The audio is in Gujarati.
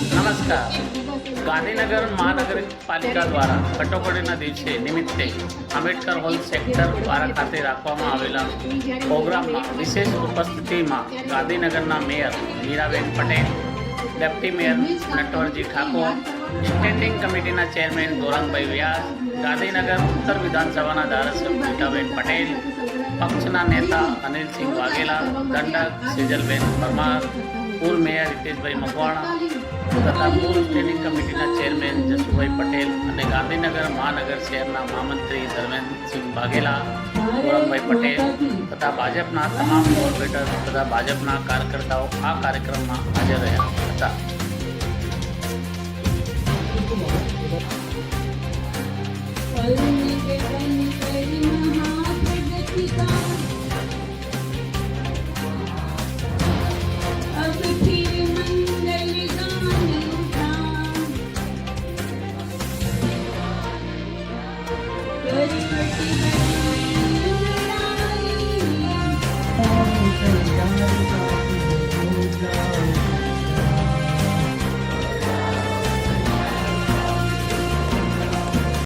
રાદિનગર મહાનગરપાલિકા દ્વારા કટોકડી ના દે છે નિમિત્તે અમિતકર હોલ સેક્ટર 12 ખાતે રાખવામાં આવેલ પ્રોગ્રામમાં વિશેષ ઉપસ્થિતિમાં રાદિનગરના mayor Meeraben Patel deputy mayor Natwarji Thakor the standing કમિટીના ચેરમેન ગોરાંગભાઈ વ્યા રાદિનગર ઉત્તર વિધાનસભાના ધારાસભ્ય મીકાબેન પટેલ પક્ષના નેતા અનિલસિંહ વાગેલા ડંડ સજીલબેન પરમાર પૂર્વ મેયર રિતેશભાઈ મકવાણા સ્ટેન્ડિંગ કમિટીના ચેરમેન જશુભાઈ પટેલ અને ગાંધીનગર મહાનગર શહેરના મહામંત્રી ધર્મેન્દ્રસિંહ વાઘેલા ગૌરવભાઈ પટેલ તથા ભાજપના તમામ કોર્પોરેટર તથા ભાજપના કાર્યકર્તાઓ આ કાર્યક્રમમાં હાજર રહ્યા હતા 美丽的大地，花